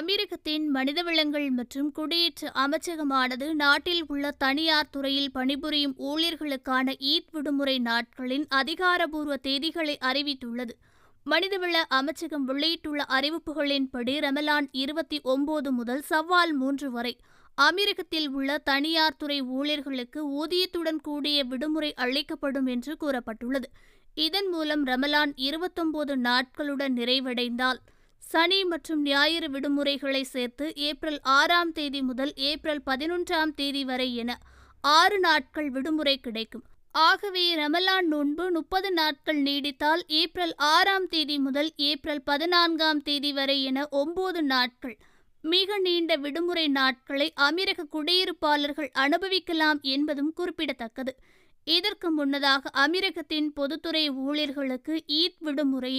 அமெரிக்கத்தின் மனிதவளங்கள் மற்றும் குடியேற்ற அமைச்சகமானது நாட்டில் உள்ள தனியார் துறையில் பணிபுரியும் ஊழியர்களுக்கான ஈத் விடுமுறை நாட்களின் அதிகாரபூர்வ தேதிகளை அறிவித்துள்ளது. மனிதவள அமைச்சகம் வெளியிட்டுள்ள அறிவிப்புகளின்படி ரமலான் இருபத்தி ஒன்பது முதல் சவ்வால் மூன்று வரை அமெரிக்கத்தில் உள்ள தனியார் துறை ஊழியர்களுக்கு ஊதியத்துடன் கூடிய விடுமுறை அளிக்கப்படும் என்று கூறப்பட்டுள்ளது. இதன் மூலம் ரமலான் இருபத்தொன்பது நாட்களுடன் நிறைவடைந்தால் சனி மற்றும் ஞாயிறு விடுமுறைகளை சேர்த்து ஏப்ரல் ஆறாம் தேதி முதல் ஏப்ரல் பதினொன்றாம் தேதி வரை என ஆறு நாட்கள் விடுமுறை கிடைக்கும். ஆகவே ரமலான் நோன்பு முப்பது நாட்கள் நீடித்தால் ஏப்ரல் ஆறாம் தேதி முதல் ஏப்ரல் பதினான்காம் தேதி வரை என ஒன்பது நாட்கள். மிக நீண்ட விடுமுறை நாட்களை அமெரிக்க குடியிருப்பாளர்கள் அனுபவிக்கலாம் என்பதும் குறிப்பிடத்தக்கது. இதற்கு முன்னதாக அமெரிக்கத்தின் பொதுத்துறை ஊழியர்களுக்கு ஈத் விடுமுறை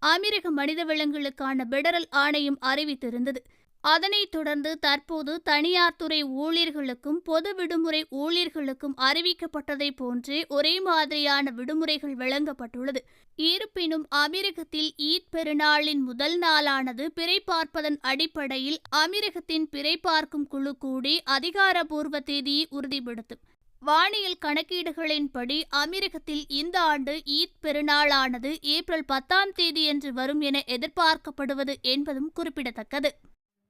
அமெரிக்க மனித விலங்குகளுக்கான பெடரல் ஆணையம் அறிவித்திருந்தது. அதனைத் தொடர்ந்து தற்போது தனியார் துறை ஊழியர்களுக்கும் பொது விடுமுறை ஊழியர்களுக்கும் அறிவிக்கப்பட்டதை போன்றே ஒரே மாதிரியான விடுமுறைகள் வழங்கப்பட்டுள்ளது. இருப்பினும் அமெரிக்கத்தில் ஈத் பெருநாளின் முதல் நாளானது பிறை பார்ப்பதன் அடிப்படையில் அமெரிக்கத்தின் பிறை பார்க்கும் குழு கூடி அதிகாரபூர்வ தேதியை உறுதிப்படுத்தும். வானியல் கணக்கீடுகளின்படி அமெரிக்கத்தில் இந்த ஆண்டு ஈத் பெருநாளானது ஏப்ரல் பத்தாம் தேதியன்று வரும் என எதிர்பார்க்கப்படுவது என்பதும் குறிப்பிடத்தக்கது.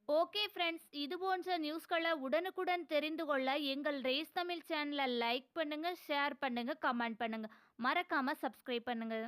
ஓகே ஃப்ரெண்ட்ஸ் இது போன்ற நியூஸ்களை உடனுக்குடன் தெரிந்து கொள்ள எங்கள் ரேஸ் தமிழ் சேனலை லைக் பண்ணுங்க ஷேர் பண்ணுங்க கமெண்ட் பண்ணுங்க. மறக்காம சப்ஸ்கிரைப் பண்ணுங்க.